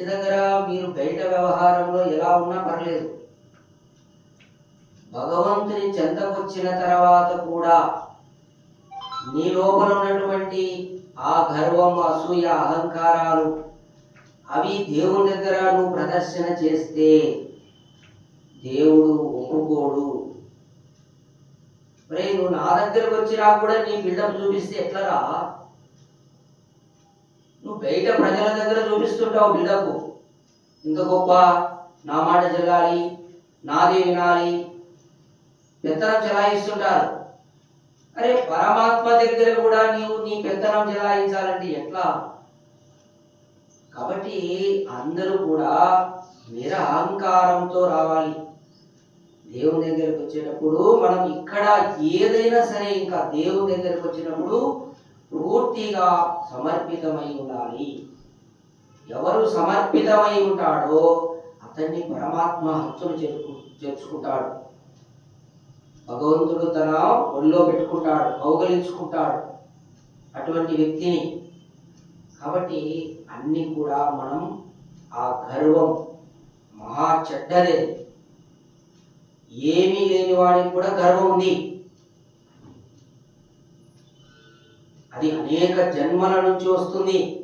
ఇంటి దగ్గర మీరు బయట వ్యవహారంలో ఎలా ఉన్నా పర్లేదు. భగవంతుని చెంతకొచ్చిన తర్వాత కూడా నీ లోపల ఉన్నటువంటి ఆ గర్వం అసూయ అహంకారాలు అవి దేవుని దగ్గర నువ్వు ప్రదర్శన చేస్తే దేవుడు ఒప్పుకోడు. మరి నువ్వు నా దగ్గరకు వచ్చినా కూడా నీ బిల్డప్ చూపిస్తే ఎట్లరా? నువ్వు బయట ప్రజల దగ్గర చూపిస్తుంటావు బిల్డప్. ఇంత గొప్ప నా మాట జరగాలి నాదే వినాలి. పెత్తనం చెలాయిస్తుంటారు. అరే పరమాత్మ దగ్గర కూడా నీవు నీ పెత్తనం చెలాయించాలంటే ఎట్లా? కాబట్టి అందరూ కూడా నిరహంకారంతో రావాలి. దేవుని దగ్గరకు వచ్చేటప్పుడు మనం ఇక్కడ ఏదైనా సరే ఇంకా దేవుని దగ్గరకు వచ్చినప్పుడు పూర్తిగా సమర్పితమై ఉండాలి. ఎవరు సమర్పితమై ఉంటాడో అతన్ని పరమాత్మ హత్తులు చేర్చు చేర్చుకుంటాడు. భగవంతుడు తన ఒళ్ళో పెట్టుకుంటాడు కౌగలించుకుంటాడు అటువంటి వ్యక్తిని. కాబట్టి అన్ని కూడా మనం ఆ గర్వం మహా చెడ్డదే. ఏమీ లేని వాడికి కూడా గర్వం ఉంది. అది అనేక జన్మల నుంచి వస్తుంది.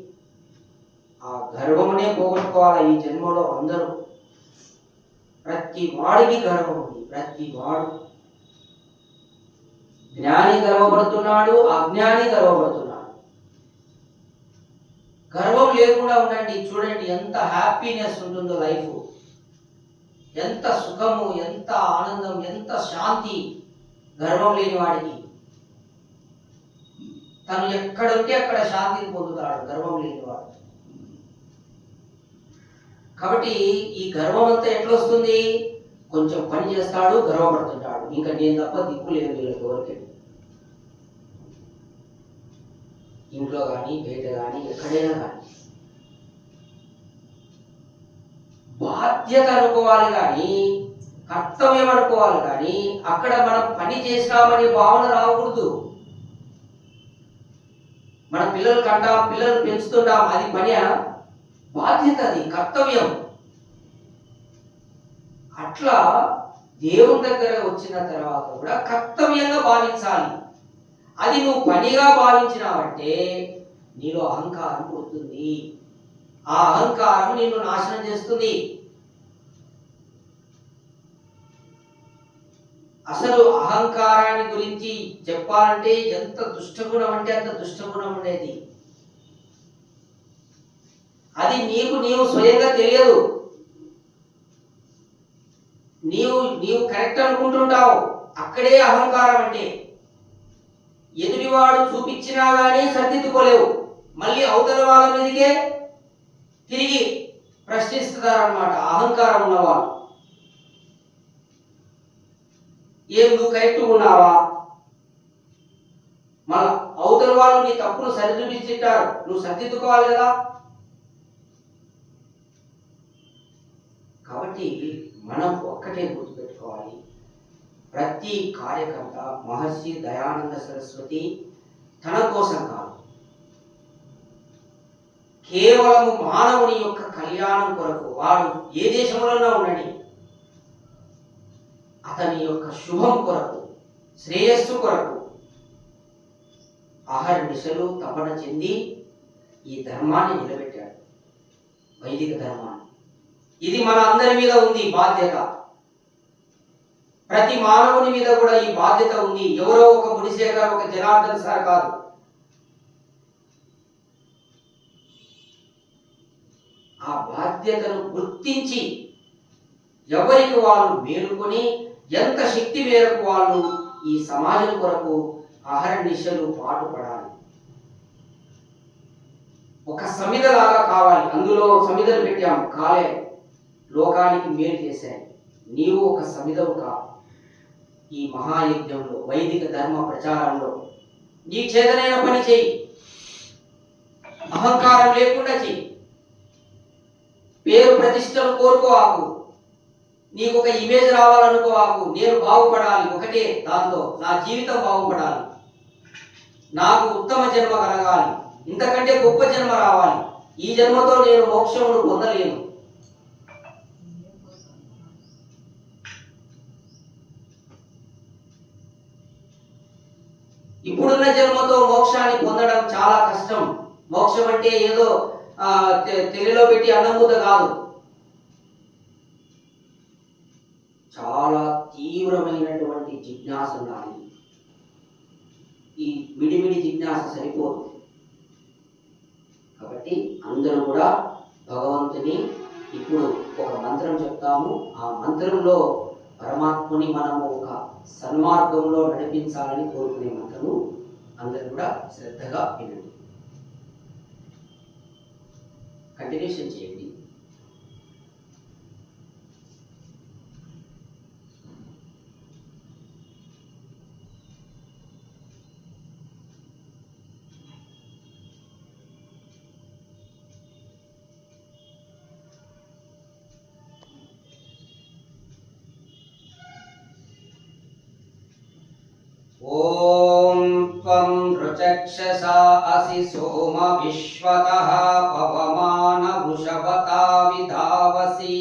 ఆ గర్వమునే పోగొట్టుకోవాలి ఈ జన్మలో అందరూ. ప్రతి వాడికి గర్వం ఉంది ప్రతి వాడు. జ్ఞాని గర్వపడుతున్నాడు అజ్ఞాని గర్వపడుతున్నాడు. గర్వం లేకుండా ఉండండి చూడండి ఎంత హ్యాపీనెస్ ఉంటుందో లైఫ్ ఎంత సుఖము ఎంత ఆనందం ఎంత శాంతి గర్వం లేని వాడికి. తను ఎక్కడుంటే అక్కడ శాంతిని పొందుతాడు గర్వం లేనివాడు కాబట్టి ఈ గర్వం అంతా ఎట్లొస్తుంది కొంచెం పని చేస్తాడు గర్వపడుతుంటాడు ఇంకా నేను తప్ప దిక్కు లేదు వీళ్ళకి ఎవరికి. ఇంట్లో కానీ బయట కానీ ఎక్కడైనా కానీ బాధ్యత అనుకోవాలి కానీ కర్తవ్యం అనుకోవాలి కానీ అక్కడ మనం పని చేస్తామనే భావన రాకూడదు. మన పిల్లలు కంటాం పిల్లలు పెంచుతుంటాం అది పని బాధ్యత అది కర్తవ్యం. అట్లా దేవుని దగ్గర వచ్చిన తర్వాత కూడా కర్తవ్యంగా భావించాలి. అది నువ్వు పనిగా భావించినావంటే నీలో అహంకారం పోతుంది. ఆ అహంకారం నిన్ను నాశనం చేస్తుంది. అసలు అహంకారాన్ని గురించి చెప్పాలంటే ఎంత దుష్టగుణం అంటే అంత దుష్టగుణం ఉండేది. అది నీకు నీవు స్వయంగా తెలియదు. నీవు నీవు కరెక్ట్ అనుకుంటుంటావు. అక్కడే అహంకారం అంటే. ఎదుటివాడు చూపించినా కానీ సర్దిద్దుకోలేవు. మళ్ళీ అవతల వాళ్ళ మీదకే తిరిగి ప్రశ్నిస్తున్నారన్నమాట అహంకారం ఉన్నవాళ్ళు ఏం నువ్వు కరెక్ట్ ఉన్నావా? మన అవతల వాళ్ళు నీ తప్పును సరిచూపించారు నువ్వు సరిదిద్దుకోవాలి కదా? కాబట్టి మనం ఒక్కటే గుర్తుపెట్టుకోవాలి. ప్రతి కార్యకర్త మహర్షి దయానంద సరస్వతి తన కోసం కాదు. కేవలం మానవుని యొక్క కళ్యాణం కొరకు వాడు ఏ దేశంలోనూ ఉండని అతని యొక్క శుభం కొరకు శ్రేయస్సు కొరకు ఆహార దిశలు తపన చెంది ఈ ధర్మాన్ని నిలబెట్టాడు. వైదిక ధర్మాన్ని. ఇది మన అందరి మీద ఉంది బాధ్యత. ప్రతి మానవుని మీద కూడా ఈ బాధ్యత ఉంది. ఎవరో ఒక మునిశేఖర్ ఒక జనార్దన్ సార్ కాదు. ఆ బాధ్యతను గుర్తించి ఎవరికి వాళ్ళు మేలుకొని ఎంత శక్తి మేరకు వాళ్ళు ఈ సమాజం కొరకు అహర్నిశలు పాటుపడాలి? ఒక సమిధలాగా కావాలి. అందులో సమిధలు పెట్టాం. కాలే. లోకానికి మేలు చేశాయి. నీవు ఒక సమిధవు కా. ఈ మహాయజ్ఞంలో వైదిక ధర్మ ప్రచారంలో నీ చేతనైన పని చేయి అహంకారం లేకుండా చెయ్యి. పేరు ప్రతిష్టలు కోరుకోవాకు నీకు ఒక ఇమేజ్ రావాలనుకోవాకు నేను బాగుపడాలి. ఒకటే దాంతో. నా జీవితం బాగుపడాలి. నాకు ఉత్తమ జన్మ కలగాలి. ఇంతకంటే గొప్ప జన్మ రావాలి. ఈ జన్మతో నేను మోక్షమును పొందలేను. ఇప్పుడున్న జన్మతో మోక్షాన్ని పొందడం చాలా కష్టం. మోక్షం అంటే ఏదో తెలిలో పెట్టి అన్నమూత కాదు. చాలా తీవ్రమైనటువంటి జిజ్ఞాస ఉండాలి. ఈ మిడిమిడి జిజ్ఞాస సరిపోదు. కాబట్టి అందరూ కూడా భగవంతుని ఇప్పుడు ఒక మంత్రం చెప్తాము. ఆ మంత్రంలో పరమాత్ముని మనము ఒక సన్మార్గంలో నడిపించాలని కోరుకునే మంత్రము అందరూ కూడా శ్రద్ధగా వినండి. కంటిన్యూషన్ చేయండి. ॐ त्वं ऋचक्षसा असि सोम विश्वतः पवमानवृषभता विधावसि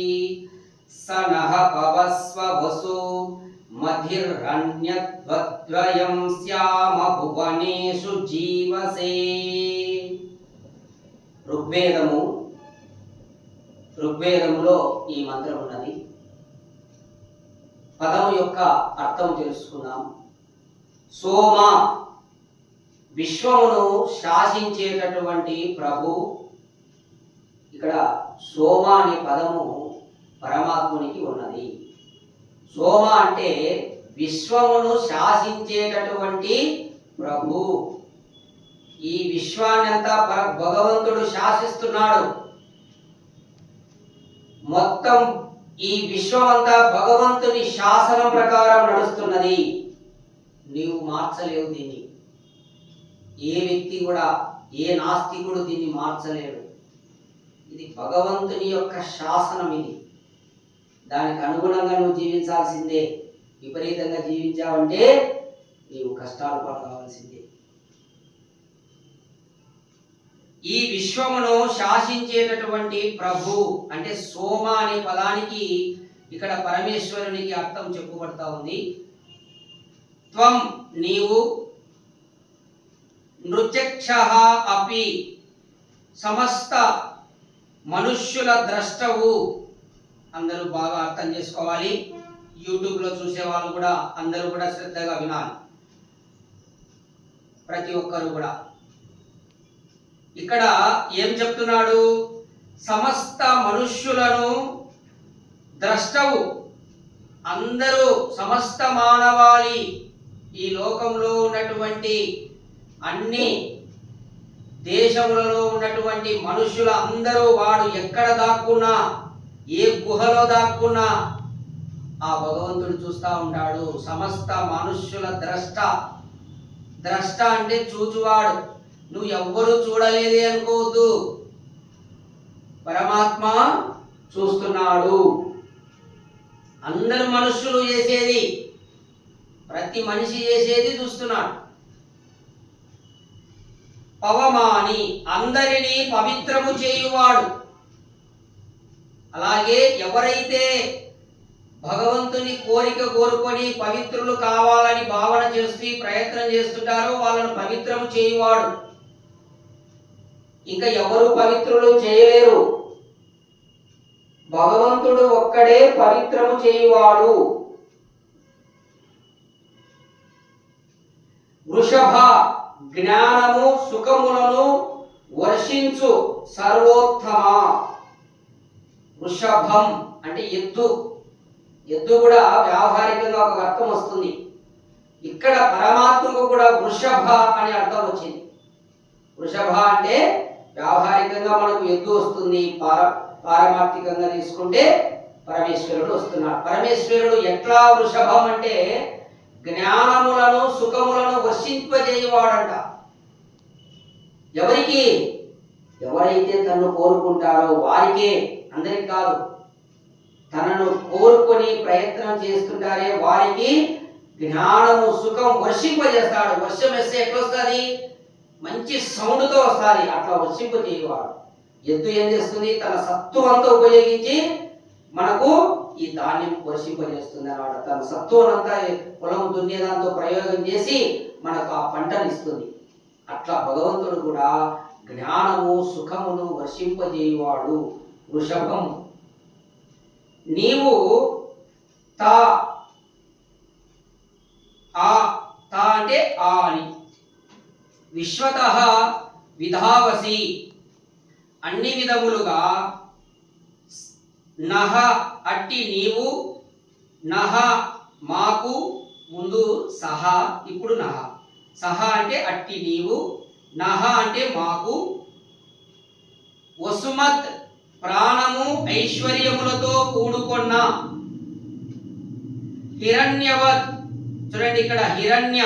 स नः पवस्व वसु मधिर्हन्यद्वद्वयं स्याम भुवनेषु जीवसे ఋగ్వేదము ఋగ్వేదములో ఈ మంత్రం ఉన్నది పదము యొక్క అర్థం తెలుసుకుందాం సోమ. విశ్వమును శాసించేటటువంటి ప్రభు. ఇక్కడ సోమ అనే పదము పరమాత్మునికి ఉన్నది. సోమ అంటే విశ్వమును శాసించేటటువంటి ప్రభు. ఈ విశ్వాన్ని అంతా భగవంతుడు శాసిస్తున్నాడు. మొత్తం ఈ విశ్వం అంతా భగవంతుని శాసనం ప్రకారం నడుస్తున్నది. నీవు మార్చలేవు దీన్ని. ఏ వ్యక్తి కూడా ఏ నాస్తికుడు దీన్ని మార్చలేడు. ఇది భగవంతుని యొక్క శాసనం ఇది. దానికి అనుగుణంగా నువ్వు జీవించాల్సిందే. విపరీతంగా జీవించావంటే నీవు కష్టాలు పడవలసిందే. ఈ విశ్వమును శాసించేటటువంటి ప్రభు అంటే సోమ అనే పదానికి ఇక్కడ పరమేశ్వరునికి అర్థం చెప్పబడతా ఉంది. త్వం నీవు నృత్యక్ష అపి సమస్త మనుష్యుల ద్రష్టవు. అందరూ బాగా అర్థం చేసుకోవాలి. యూట్యూబ్లో చూసే వాళ్ళు కూడా అందరూ కూడా శ్రద్ధగా వినాలి. ప్రతి ఒక్కరు కూడా. ఇక్కడ ఏం చెప్తున్నాడు? సమస్త మనుష్యులను ద్రష్టవు. అందరూ సమస్త మానవాళి. ఈ లోకంలో ఉన్నటువంటి అన్ని దేశములలో ఉన్నటువంటి మనుషుల అందరూ వాడు ఎక్కడ దాక్కున్నా ఏ గుహలో దాక్కున్నా ఆ భగవంతుడు చూస్తా ఉంటాడు. సమస్త మనుష్యుల ద్రష్ట. ద్రష్ట అంటే చూచువాడు. నువ్వు ఎవ్వరూ చూడలేదే అనుకోవద్దు. పరమాత్మ చూస్తున్నాడు. అందరు మనుష్యులు చేసేది ప్రతి మనిషి చేసేది చూస్తున్నాడు. పవమాని అందరినీ పవిత్రము చేయువాడు. అలాగే ఎవరైతే భగవంతుని కోరిక కోరుకొని పవిత్రులు కావాలని భావన చేస్తూ ప్రయత్నం చేస్తుంటారో వాళ్ళను పవిత్రము చేయువాడు. ఇంకా ఎవరు పవిత్రులు చేయలేరు. భగవంతుడు ఒక్కడే పవిత్రము చేయువాడు. వృషభ జ్ఞానము సుఖములను వర్షించు సర్వోత్తమ. వృషభం అంటే ఎద్దు. ఎద్దు కూడా వ్యావహారికంగా ఒక అర్థం వస్తుంది. ఇక్కడ పరమాత్మకు కూడా వృషభ అనే అర్థం వచ్చింది. వృషభ అంటే వ్యావహారికంగా మనకు ఎద్దు వస్తుంది పార పారమార్థికంగా తీసుకుంటే పరమేశ్వరుడు వస్తున్నాడు. పరమేశ్వరుడు ఎట్లా వృషభం అంటే జ్ఞానములను సుఖములను వర్షింపజేయవాడంట. ఎవరికి? ఎవరైతే తనను కోరుకుంటారో వారికే. అందరికి కాదు. తనను కోరుకొని ప్రయత్నం చేస్తుంటారే వారికి జ్ఞానము సుఖం వర్షింపజేస్తాడు. వర్షం వేస్తే ఎట్లొస్తుంది? మంచి సౌండ్తో వస్తుంది. అట్లా వర్షింపజేయవాడు. ఎద్దు ఏం చేస్తుంది? తన సత్తువంతా ఉపయోగించి మనకు ఈ ధాన్యం వర్షింపజేస్తుంది అనమాట తన సత్వనంతా పొలం దున్నేదాంతో ప్రయోగం చేసి మనకు ఆ పంటను ఇస్తుంది అట్లా భగవంతుడు కూడా జ్ఞానము సుఖమును వర్షింపజేయవాడు వృషభం. నీవు తా ఆ తా అంటే ఆ అని. విశ్వత విధావసి. అన్ని విధములుగా నహ అట్టి నీవు నహ మాకు ముందు సహా ఇప్పుడు నహ. సహా అంటే అట్టి నీవు నహ అంటే మాకు. వసుమత్ ప్రాణము ఐశ్వర్యములతో కూడుకున్న హిరణ్యవత్. చూడండి ఇక్కడ హిరణ్య.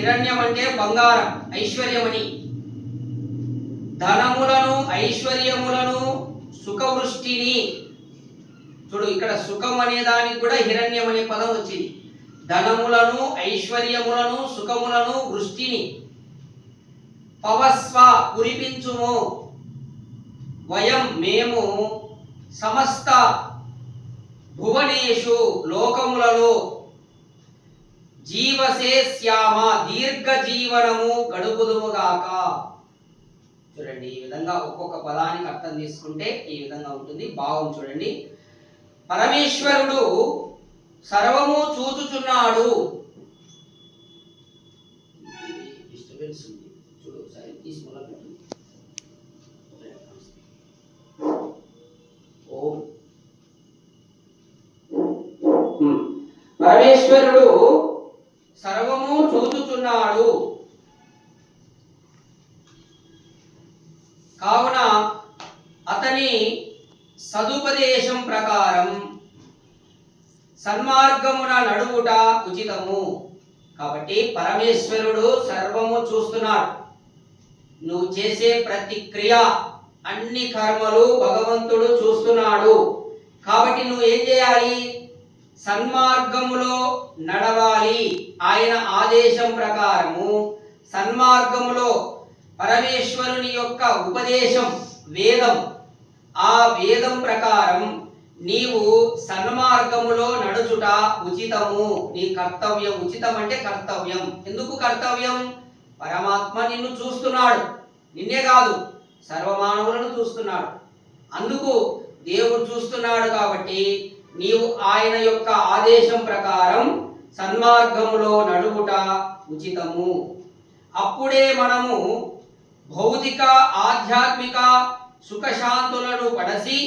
హిరణ్యం అంటే బంగారం ఐశ్వర్యమని. ధనములను ఐశ్వర్యములను సుఖవృష్టిని. చూడు ఇక్కడ సుఖం అనే దానికి కూడా హిరణ్యం అనే పదం వచ్చింది. ధనములను ఐశ్వర్యములను సుఖములను వృష్టిని పవస్వ కురిపించుము. వయం మేము సమస్త భువనేషు లోకములలో జీవసే శ్యామ దీర్ఘ జీవనము గడుపుదుముగాక చూడండి ఈ విధంగా ఒక్కొక్క పదానికి అర్థం తీసుకుంటే ఈ విధంగా ఉంటుంది. భావం చూడండి. పరమేశ్వరుడు సర్వము చూచుచున్నాడు. పరమేశ్వరుడు సర్వము చూచుచున్నాడు. కావున అతని సదుపదేశం ప్రకారం సన్మార్గమున నడువుట ఉచితము. కాబట్టి పరమేశ్వరుడు సర్వము చూస్తున్నాడు. నువ్వు చేసే ప్రతి క్రియ అన్ని కర్మలు భగవంతుడు చూస్తున్నాడు. కాబట్టి నువ్వు ఏం చేయాలి? సన్మార్గములో నడవాలి. ఆయన ఆదేశం ప్రకారము సన్మార్గములో పరమేశ్వరుని యొక్క ఉపదేశం వేదం ఆ వేదం ప్రకారం నీవు సన్మార్గములో నడుచుట ఉచితము. నీ కర్తవ్యం ఉచితం అంటే కర్తవ్యం. ఎందుకు కర్తవ్యం? పరమాత్మ నిన్ను చూస్తున్నాడు. నిన్నే కాదు సర్వమానవులను చూస్తున్నాడు. అందుకు దేవుడు చూస్తున్నాడు కాబట్టి నీవు ఆయన యొక్క ఆదేశం ప్రకారం సన్మార్గములో నడువుట ఉచితము. అప్పుడే మనము భౌతిక ఆధ్యాత్మిక సుఖశాంతులను పడసి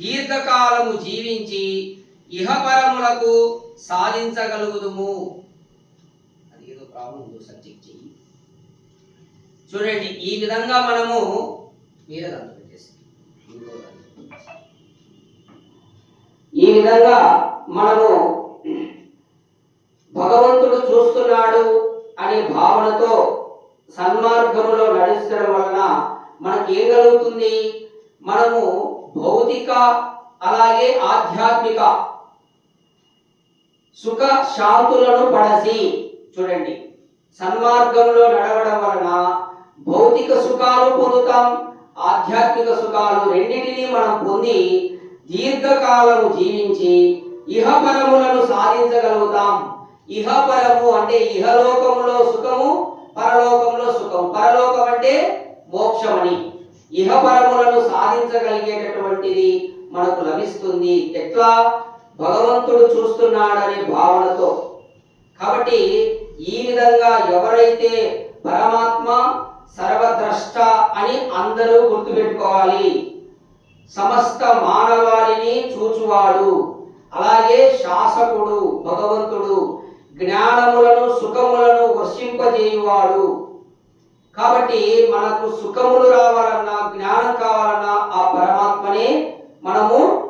దీర్ఘకాలము జీవించి ఇహపరములకు సాధించగలుగుదుము. అది ఏదో ప్రాబ్లం సబ్జెక్ట్ చెయ్యి. చూడండి ఈ విధంగా మనము మీరే ఈ విధంగా మనము భగవంతుడు చూస్తున్నాడు అనే భావనతో సన్మార్గములో నడిచడం వలన మనకి ఏం కలుగుతుంది మనము భౌతిక అలాగే ఆధ్యాత్మిక సుఖ శాంతులను పడసి చూడండి సన్మార్గంలో నడవడం వలన భౌతిక సుఖాలు పొందుతాం ఆధ్యాత్మిక సుఖాలు రెండింటినీ మనం పొంది దీర్ఘకాలము జీవించి ఇహపరములను సాధించగలుగుతాం. ఇహపరము అంటే ఇహలోకములో సుఖము పరలోకంలో సుఖం. పరలోకం అంటే మోక్షమని. ఇహపరములను సాధించగలిగేటటువంటిది మనకు లభిస్తుంది. ఎట్లా? భగవంతుడు చూస్తున్నాడనే భావనతో. కాబట్టి ఈ విధంగా ఎవరైతే పరమాత్మ సర్వద్రష్ట అని అందరూ గుర్తుపెట్టుకోవాలి. సమస్త మానవాళిని చూచువాడు. అలాగే శాసకుడు భగవంతుడు జ్ఞానములను సుఖములను వర్షింపజేయువాడు. కాబట్టి మనకు సుఖములు రావాలన్నా జ్ఞానం కావాలన్నా ఆ పరమాత్మనే మనము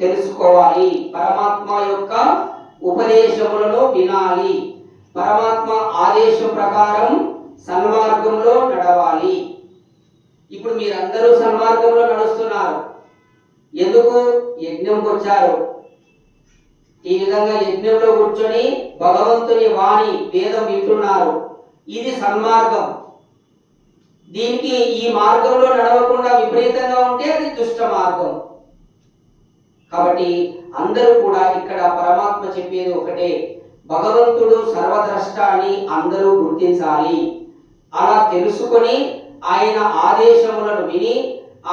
తెలుసుకోవాలి. పరమాత్మ యొక్క ఉపదేశములను వినాలి. పరమాత్మ ఆదేశం ప్రకారం సన్మార్గంలో నడవాలి. ఇప్పుడు మీరందరూ సన్మార్గంలో నడుస్తున్నారు. ఎందుకు? యజ్ఞంకి వచ్చారు. ఈ విధంగా యజ్ఞంలో కూర్చొని భగవంతుని వాణి వేదం వింటున్నారు. ఇది సన్మార్గం. దీనికి ఈ మార్గంలో నడవకుండా విపరీతంగా ఉంటే అది దుష్ట మార్గం. కాబట్టి అందరూ కూడా ఇక్కడ పరమాత్మ చెప్పేది ఒకటే భగవంతుడు సర్వద్రష్ట అని అందరూ గుర్తించాలి. అలా తెలుసుకొని ఆయన ఆదేశములను విని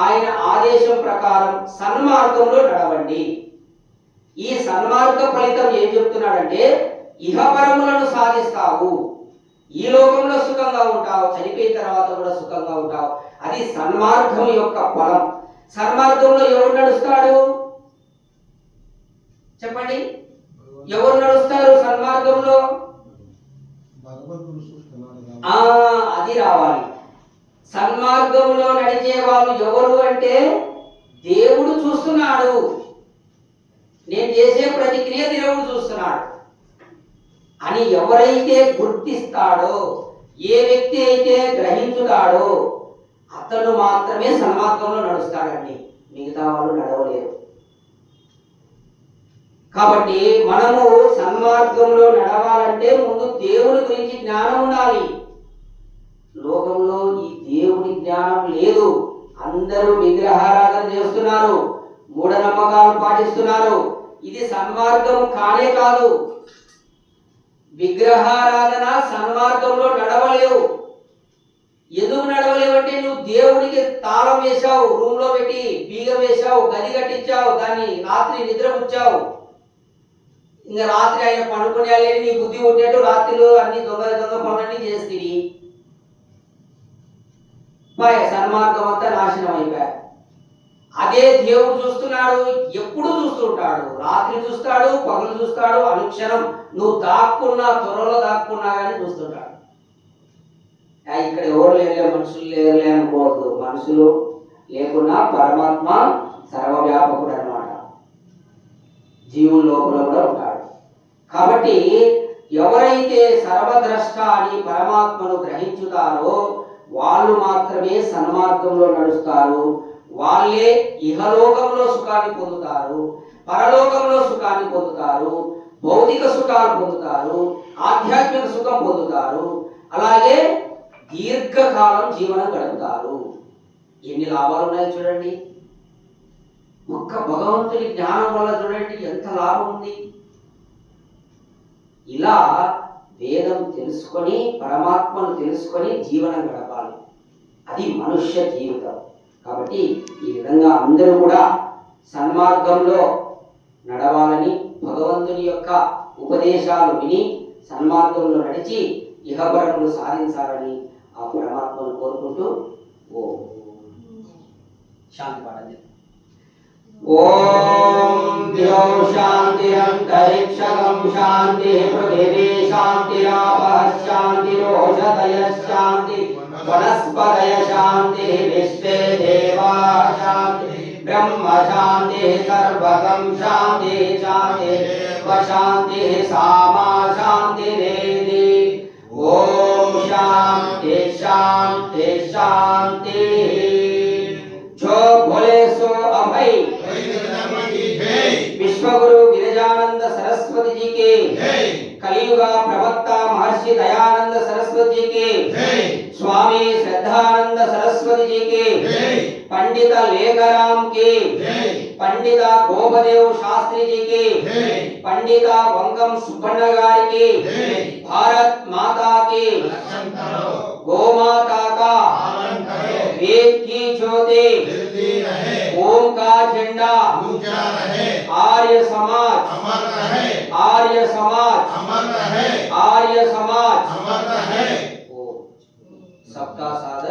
ఆయన ఆదేశం ప్రకారం సన్మార్గంలో నడవండి. ఈ సన్మార్గ ఫలితం ఏం చెప్తున్నాడంటే ఇహపరములను సాధిస్తావు. ఈ లోకంలో సుఖంగా ఉంటావు చనిపోయిన తర్వాత కూడా సుఖంగా ఉంటావు. అది సన్మార్గం యొక్క ఫలం. సన్మార్గంలో ఎవరు నడుస్తాడు? చెప్పండి. ఎవరు నడుస్తారు సన్మార్గంలో? అది రావాలి. సన్మార్గంలో నడిచే వాళ్ళు ఎవరు అంటే దేవుడు చూస్తున్నాడు. నేను చేసే ప్రతి క్రియ దేవుడు చూస్తున్నాడు. అని ఎవరైతే గుర్తిస్తాడో ఏ వ్యక్తి అయితే గ్రహించుతాడో అతను మాత్రమే సన్మార్గంలో నడుస్తాడండి. మిగతా వాళ్ళు నడవలేరు. కాబట్టి మనము సన్మార్గంలో నడవాలంటే ముందు దేవుని గురించి జ్ఞానం ఉండాలి. లోకంలో ఈ దేవుని జ్ఞానం లేదు. అందరూ విగ్రహారాధన చేస్తున్నారు. మూఢనమ్మకాలు పాటిస్తున్నారు. ఇది సన్మార్గం కానే కాదు. విగ్రహారాధన సన్మార్గంలో నడవలేవు. ఎందుకు నడవలేవంటే నువ్వు దేవుడికి తాళం వేశావు రూమ్లో పెట్టి బీగం వేశావు గది కట్టించావు దాన్ని రాత్రి నిద్రపుచ్చావు ఇంకా రాత్రి ఆయన పనుకునే నీ బుద్ధి ఉండేట్టు రాత్రిలో అన్ని దొంగ దొంగ పనులన్నీ చేస్తుంది సన్మార్గం అంతా నాశనం అయిపోయా. అదే దేవుడు చూస్తున్నాడు ఎప్పుడు చూస్తుంటాడు. రాత్రి చూస్తాడు పగలు చూస్తాడు అనుక్షణం నువ్వు దాక్కున్నా త్వరలో దాక్కున్నా కానీ చూస్తుంటాడు. ఇక్కడ ఎవరు లేరులే మనుషులు లేరులే అనుకోవద్దు. మనుషులు లేకున్నా పరమాత్మ సర్వవ్యాపకుడు అనమాట జీవుల లోపల కూడా ఉంటాడు. కాబట్టి ఎవరైతే సర్వద్రష్ట అని పరమాత్మను గ్రహించుతారో వాళ్ళు మాత్రమే సన్మార్గంలో నడుస్తారు. వాళ్ళే ఇహలోకంలో సుఖాన్ని పొందుతారు పరలోకంలో సుఖాన్ని పొందుతారు భౌతిక సుఖాలు పొందుతారు ఆధ్యాత్మిక సుఖం పొందుతారు అలాగే దీర్ఘకాలం జీవనం గడుపుతారు. ఎన్ని లాభాలు ఉన్నాయో చూడండి. ఒక్క భగవంతుని జ్ఞానం వల్ల చూడండి ఎంత లాభం ఉంది. ఇలా వేదం తెలుసుకొని పరమాత్మను తెలుసుకొని జీవనం గడపాలి. అది మనుష్య జీవితం. కాబట్టి ఈ విధంగా అందరూ కూడా సన్మార్గంలో నడవాలని భగవంతుని యొక్క ఉపదేశాలు విని సన్మార్గంలో నడిచి ఇహపరములు సాధించాలని ఆ పరమాత్మను కోరుకుంటూ ఓ శాంతి పాఠం చేద్దాం. ఓం ద్యౌ శాంతి అంతరిక్షకం శాంతి పృథివీ శాంతిరాపః శాంతిరోషధయ वनस्पतय शान्तिः विश्वे देवा शान्तिः ब्रह्म शान्तिः सर्वगं शान्तिः शान्तिरेव शान्तिः सामा शान्तिरेति ॐ शान्ति शान्ति शान्तिः। जो भोले सो अभय विश्वगुरु सरस्वती जी के। कलियुगा प्रवक्ता महर्षि दयानंद सरस्वती जी के स्वामी श्रद्धानंद सरस्वती जी के। पंडित लेखराम के। पंडित गोपदेव शास्त्री जी के। पंडित वंगम सुब्बण्ण गारी के भारत माता के। गौ माता का। वेद की ज्योति। ओम का झंडा। आर्य समाज। आर्य समाज। आर्य समाज। सबका साधन